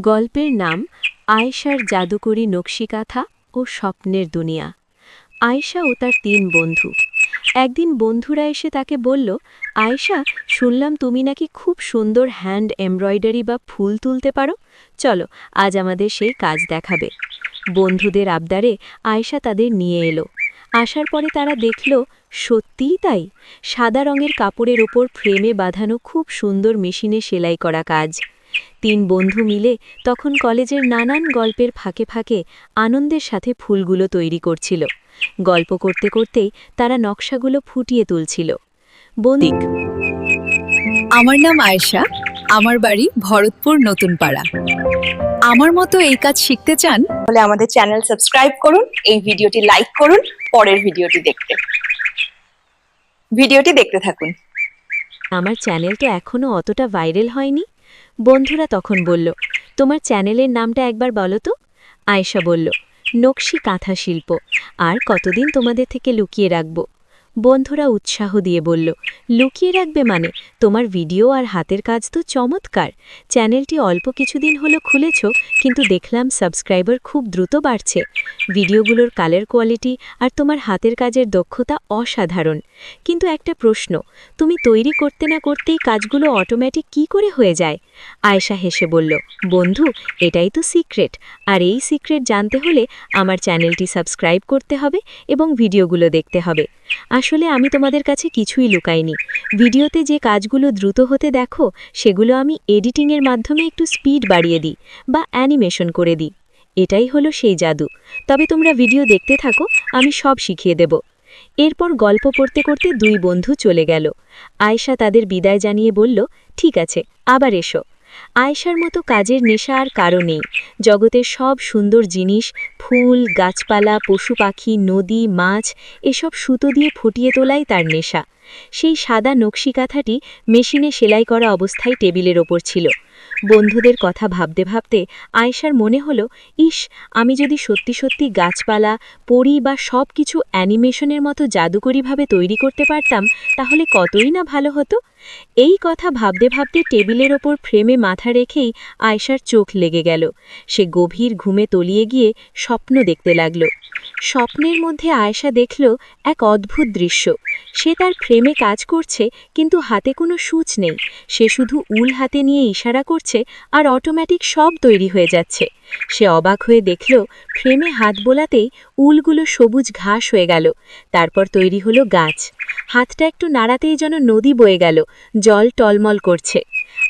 গল্পের নাম আয়েশার জাদুকরী নকশিকাথা ও স্বপ্নের দুনিয়া। আয়েশা ও তার তিন বন্ধু। একদিন বন্ধুরা এসে তাকে বলল, আয়েশা, শুনলাম তুমি নাকি খুব সুন্দর হ্যান্ড এমব্রয়ডারি বা ফুল তুলতে পারো। চলো, আজ আমাদের সেই কাজ দেখাবে। বন্ধুদের আবদারে আয়েশা তাদের নিয়ে এলো। আসার পরে তারা দেখল, সত্যিই তাই। সাদা রঙের কাপড়ের ওপর ফ্রেমে বাঁধানো খুব সুন্দর মেশিনে সেলাই করা কাজ। তিন বন্ধু মিলে তখন কলেজের নানান গল্পের ফাঁকে ফাঁকে আনন্দের সাথে ফুলগুলো তৈরি করছিল। গল্প করতে করতেই তারা নকশাগুলো ফুটিয়ে তুলছিল। বন্দিক আমার নাম আয়েশা। আমার বাড়ি ভরতপুর নতুন পাড়া আমার মতো এই কাজ শিখতে চান? তাহলে আমাদের চ্যানেল সাবস্ক্রাইব করুন এই ভিডিওটি লাইক করুন পরের ভিডিওটি দেখতে। ভিডিওটি দেখতে থাকুন। আমার চ্যানেলটা এখনও অতটা ভাইরাল হয়নি। বন্ধুরা তখন বলল, তোমার চ্যানেলের নামটা একবার বলো তো? আয়েশা বলল, নকশি কাঁথা শিল্প, আর কতদিন তোমাদের থেকে লুকিয়ে রাখব? বন্ধুরা উৎসাহ দিয়ে বলল, লুকিয়ে রাখবে মানে? তোমার ভিডিও আর হাতের কাজ তো চমৎকার। চ্যানেলটি অল্প কিছুদিন হলো খুলেছ, কিন্তু দেখলাম সাবস্ক্রাইবার খুব দ্রুত বাড়ছে। ভিডিওগুলোর কালার কোয়ালিটি আর তোমার হাতের কাজের দক্ষতা অসাধারণ। কিন্তু একটা প্রশ্ন, তুমি তৈরি করতে না করতেই কাজগুলো অটোমেটিক কি করে হয়ে যায়? আয়েশা হেসে বলল, বন্ধু, এটাই তো সিক্রেট। আর এই সিক্রেট জানতে হলে আমার চ্যানেলটি সাবস্ক্রাইব করতে হবে এবং ভিডিওগুলো দেখতে হবে। আসলে আমি তোমাদের কাছে কিছুই লুকাইনি। ভিডিওতে যে কাজগুলো দ্রুত হতে দেখো, সেগুলো আমি এডিটিংয়ের মাধ্যমে একটু স্পিড বাড়িয়ে দিই বা অ্যানিমেশন করে দিই। এটাই হলো সেই জাদু। তবে তোমরা ভিডিও দেখতে থাকো, আমি সব শিখিয়ে দেব। এরপর গল্প পড়তে করতে দুই বন্ধু চলে গেল। আয়েশা তাদের বিদায় জানিয়ে বলল, ঠিক আছে, আবার এসো। আয়েশার মতো কাজের নেশা আর কারও নেই। জগতের সব সুন্দর জিনিস, ফুল, গাছপালা, পশু পাখি, নদী, মাছ, এসব সুতো দিয়ে ফুটিয়ে তোলাই তার নেশা। সেই সাদা নকশি কাঁথাটি মেশিনে সেলাই করা অবস্থায় টেবিলের ওপর ছিল। বন্ধুদের কথা ভাবতে ভাবতে আয়েশার মনে হলো, ইস, আমি যদি সত্যি সত্যি গাছপালা, পরি বা সব কিছু অ্যানিমেশনের মতো জাদুকরীভাবে তৈরি করতে পারতাম, তাহলে কতই না ভালো হতো? এই কথা ভাবতে ভাবতে টেবিলের ওপর ফ্রেমে মাথা রেখেই আয়েশার চোখ লেগে গেল। সে গভীর ঘুমে তলিয়ে গিয়ে স্বপ্ন দেখতে লাগল। স্বপ্নের মধ্যে আয়েশা দেখল এক অদ্ভুত দৃশ্য। সে তার ফ্রেমে কাজ করছে, কিন্তু হাতে কোনো সূচ নেই। সে শুধু উল হাতে নিয়ে ইশারা করছে আর অটোমেটিক সব তৈরি হয়ে যাচ্ছে। সে অবাক হয়ে দেখল ফ্রেমে হাত বোলাতেই উলগুলো সবুজ ঘাস হয়ে গেল। তারপর তৈরি হলো গাছ। হাতটা একটু নাড়াতেই যেন নদী বয়ে গেল, জল টলমল করছে।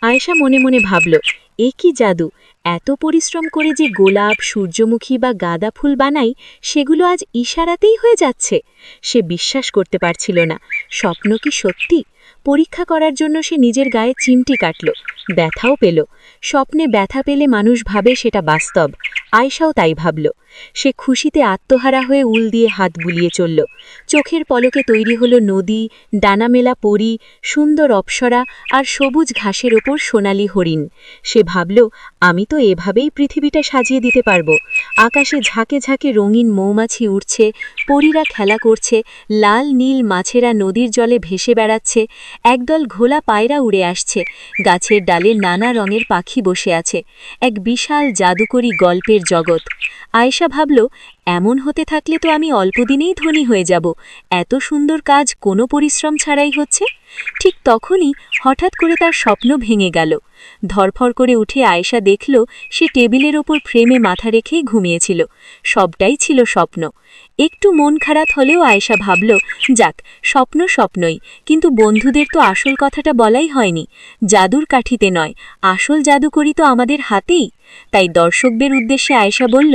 আয়েশা মনে মনে ভাবল, এ কি জাদু? এত পরিশ্রম করে যে গোলাপ, সূর্যমুখী বা গাঁদা ফুল বানাই, সেগুলো আজ ইশারাতেই হয়ে যাচ্ছে। সে বিশ্বাস করতে পারছিল না। স্বপ্ন কি সত্যি? পরীক্ষা করার জন্য সে নিজের গায়ে চিমটি কাটল। ব্যথাও পেল। স্বপ্নে ব্যথা পেলে মানুষ ভাবে সেটা বাস্তব। আয়সাও তাই ভাবল। সে খুশিতে আত্মহারা হয়ে উল দিয়ে হাত বুলিয়ে চলল। চোখের পলকে তৈরি হলো নদী, ডানামেলা পরি, সুন্দর অপ্সরা আর সবুজ ঘাসের ওপর সোনালি হরিণ। সে ভাবল, আমি তো এভাবেই পৃথিবীটা সাজিয়ে দিতে পারব। আকাশে ঝাঁকে ঝাঁকে রঙিন মৌমাছি উঠছে পরীরা খেলা করছে, লাল নীল মাছেরা নদীর জলে ভেসে বেড়াচ্ছে, একদল ঘোলা পায়রা উড়ে আসছে, গাছের ডালে নানা রঙের পাখি বসে আছে, এক বিশাল জাদুকরী গল্পের জগৎ। আয়েশা ভাবল, এমন হতে থাকলে তো আমি অল্পদিনেই ধনী হয়ে যাব। এত সুন্দর কাজ কোনো পরিশ্রম ছাড়াই হচ্ছে? ঠিক তখনই হঠাৎ করে তার স্বপ্ন ভেঙে গেল। ধরফর করে উঠে আয়েশা দেখল, সে টেবিলের ওপর ফ্রেমে মাথা রেখেই ঘুমিয়েছিল। সবটাই ছিল স্বপ্ন। একটু মন খারাপ হলেও আয়েশা ভাবল, যাক, স্বপ্ন স্বপ্নই, কিন্তু বন্ধুদের তো আসল কথাটা বলাই হয়নি। জাদুর কাঠিতে নয়, আসল জাদুকরি তো আমাদের হাতেই। তাই দর্শকদের উদ্দেশ্যে আয়েশা বলল,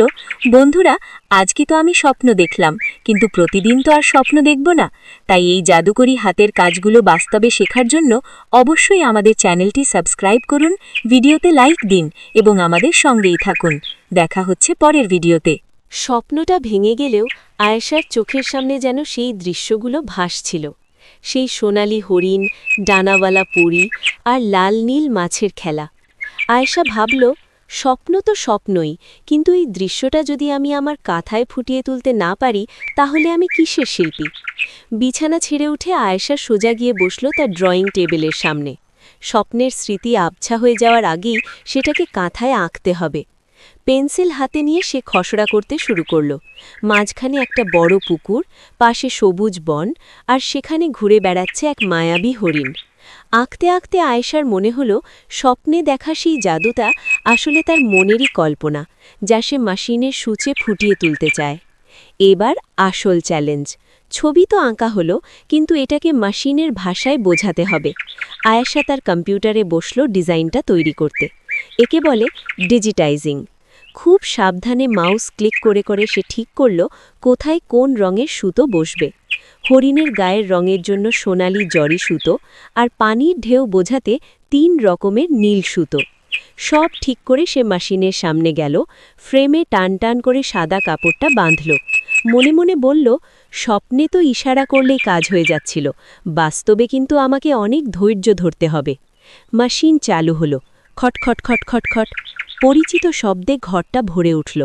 বন্ধুরা, আজকে তো আমি স্বপ্ন দেখলাম, কিন্তু প্রতিদিন তো আর স্বপ্ন দেখব না। তাই এই জাদুকরি হাতের কাজগুলো বাস্তবে শেখার জন্য অবশ্যই আমাদের চ্যানেলটি সাবস্ক্রাইব করুন, ভিডিওতে লাইক দিন এবং আমাদের সঙ্গেই থাকুন। দেখা হচ্ছে পরের ভিডিওতে। স্বপ্নটা ভেঙে গেলেও আয়েশার চোখের সামনে যেন সেই দৃশ্যগুলো ভাসছিল। সেই সোনালি হরিণ, ডানাওয়ালা পুরী আর লাল নীল মাছের খেলা। আয়েশা ভাবল, স্বপ্ন তো স্বপ্নই, কিন্তু এই দৃশ্যটা যদি আমি আমার কাঁথায় ফুটিয়ে তুলতে না পারি, তাহলে আমি কিসের শিল্পী? বিছানা ছেড়ে উঠে আয়েশা সোজা গিয়ে বসল তার ড্রয়িং টেবিলের সামনে। স্বপ্নের স্মৃতি আবছা হয়ে যাওয়ার আগেই সেটাকে কাঁথায় আঁকতে হবে। পেন্সিল হাতে নিয়ে সে খসড়া করতে শুরু করল। মাঝখানে একটা বড় পুকুর, পাশে সবুজ বন, আর সেখানে ঘুরে বেড়াচ্ছে এক মায়াবী হরিণ। আঁকতে আঁকতে আয়েশার মনে হলো, স্বপ্নে দেখা সেই জাদুটা আসলে তার মনেরই কল্পনা, যা সে মাসিনের সূচে ফুটিয়ে তুলতে চায়। এবার আসল চ্যালেঞ্জ। ছবি তো আঁকা হলো, কিন্তু এটাকে মাসিনের ভাষায় বোঝাতে হবে। আয়েশা তার কম্পিউটারে বসল ডিজাইনটা তৈরি করতে। একে বলে ডিজিটাইজিং। খুব সাবধানে মাউস ক্লিক করে করে সে ঠিক করল কোথায় কোন রঙের সুতো বসবে। হরিণের গায়ের রঙের জন্য সোনালি জরি সুতো আর পানির ঢেউ বোঝাতে তিন রকমের নীল সুতো। সব ঠিক করে সে মাসিনের সামনে গেল, ফ্রেমে টান টান করে সাদা কাপড়টা বাঁধল। মনে মনে বলল, স্বপ্নে তো ইশারা করলেই কাজ হয়ে যাচ্ছিল, বাস্তবে কিন্তু আমাকে অনেক ধৈর্য ধরতে হবে। মাসিন চালু হলো, খটখট খটখট খট পরিচিত শব্দে ঘরটা ভরে উঠল।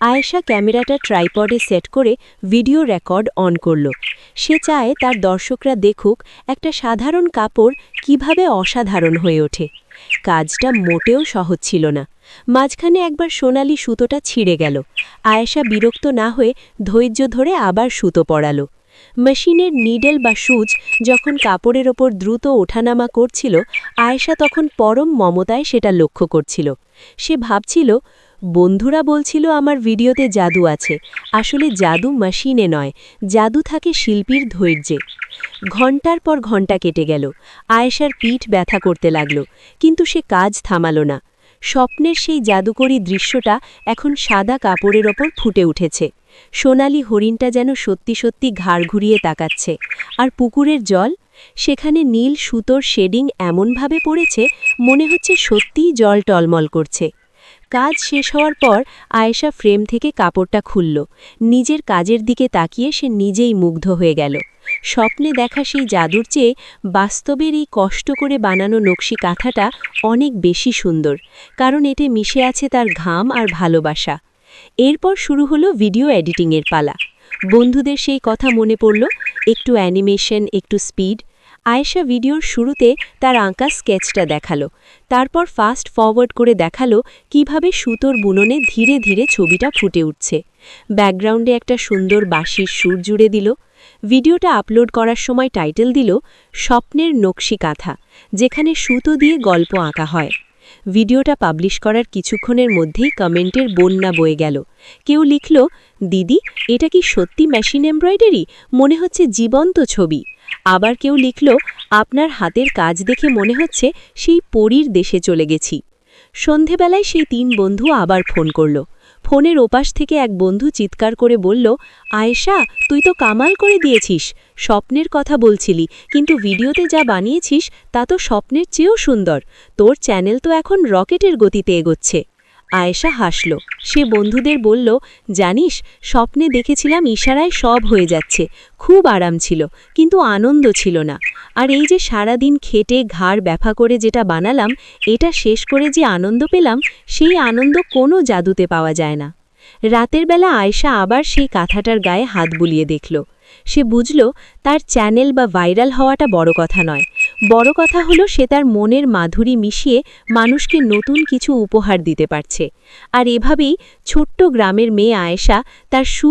আয়েশা ক্যামেরাটা ট্রাইপডে সেট করে ভিডিও রেকর্ড অন করল। সে চায় তার দর্শকরা দেখুক একটা সাধারণ কাপড় কীভাবে অসাধারণ হয়ে ওঠে। কাজটা মোটেও সহজ ছিল না। মাঝখানে একবার সোনালি সুতোটা ছিঁড়ে গেল। আয়েশা বিরক্ত না হয়ে ধৈর্য ধরে আবার সুতো পড়ালো মেশিনের নিডেল বা সুচ যখন কাপড়ের ওপর দ্রুত ওঠানামা করছিল, আয়েশা তখন পরম মমতায় সেটা লক্ষ্য করছিল। সে ভাবছিল, বন্ধুরা বলছিল আমার ভিডিওতে জাদু আছে। আসলে জাদু মেশিনে নয়, জাদু থাকে শিল্পীর ধৈর্যে। ঘণ্টার পর ঘণ্টা কেটে গেল। আয়েশার পিঠ ব্যথা করতে লাগল, কিন্তু সে কাজ থামালো না। স্বপ্নের সেই জাদুকরী দৃশ্যটা এখন সাদা কাপড়ের ওপর ফুটে উঠেছে। সোনালি হরিণটা যেন সত্যি সত্যি ঘাড় ঘুরিয়ে তাকাচ্ছে। আর পুকুরের জল? সেখানে নীল সুতোর শেডিং এমনভাবে পড়েছে, মনে হচ্ছে সত্যিই জল টলমল করছে। কাজ শেষ হওয়ার পর আয়েশা ফ্রেম থেকে কাপড়টা খুলল। নিজের কাজের দিকে তাকিয়ে সে নিজেই মুগ্ধ হয়ে গেল। স্বপ্নে দেখা সেই জাদুর চেয়ে বাস্তবের এই কষ্ট করে বানানো নকশি কাঁথাটা অনেক বেশি সুন্দর, কারণ এতে মিশে আছে তার ঘাম আর ভালোবাসা। এরপর শুরু হলো ভিডিও এডিটিংয়ের পালা। বন্ধুদের সেই কথা মনে পড়ল, একটু অ্যানিমেশন একটু স্পিড আয়েশা ভিডিওর শুরুতে তার আঁকা স্কেচটা দেখাল, তারপর ফাস্ট ফরওয়ার্ড করে দেখাল কীভাবে সুতোর বুননে ধীরে ধীরে ছবিটা ফুটে উঠছে। ব্যাকগ্রাউন্ডে একটা সুন্দর বাঁশির সুর জুড়ে দিল। ভিডিওটা আপলোড করার সময় টাইটেল দিল, স্বপ্নের নকশি কাঁথা, যেখানে সুতো দিয়ে গল্প আঁকা হয়। ভিডিওটা পাবলিশ করার কিছুক্ষণের মধ্যেই কমেন্টের বন্যা বয়ে গেল। কেউ লিখল, দিদি, এটা কি সত্যি মেশিন এমব্রয়ডারি? মনে হচ্ছে জীবন্ত ছবি। আবার কেউ লিখল, আপনার হাতের কাজ দেখে মনে হচ্ছে সেই পরীর দেশে চলে গেছি। সন্ধেবেলায় সেই তিন বন্ধু আবার ফোন করল ফোনের ওপাশ থেকে এক বন্ধু চিৎকার করে বলল, আয়েশা, তুই তো কামাল করে দিয়েছিস। স্বপ্নের কথা বলছিলি, কিন্তু ভিডিওতে যা বানিয়েছিস, তা তো স্বপ্নের চেয়েও সুন্দর। তোর চ্যানেল তো এখন রকেটের গতিতে এগোচ্ছে। আয়েশা হাসল। সে বন্ধুদের বলল, জানিস, স্বপ্নে দেখেছিলাম ইশারায় সব হয়ে যাচ্ছে। খুব আরাম ছিল, কিন্তু আনন্দ ছিল না। আর এই যে সারাদিন খেটে, ঘাড় ব্যাফা করে যেটা বানালাম, এটা শেষ করে যে আনন্দ পেলাম, সেই আনন্দ কোনো জাদুতে পাওয়া যায় না। রাতের বেলা আয়েশা আবার সেই কাঁথাটার গায়ে হাত বুলিয়ে দেখল। সে বুঝল, তার চ্যানেল বা ভাইরাল হওয়াটা বড় কথা নয়। বড় কথা হলো সে তার মনের মাধুরী মিশিয়ে মানুষকে নতুন কিছু উপহার দিতে পারছে। আর এভাবেই ছোট্ট গ্রামের মেয়ে আয়েশা তার সু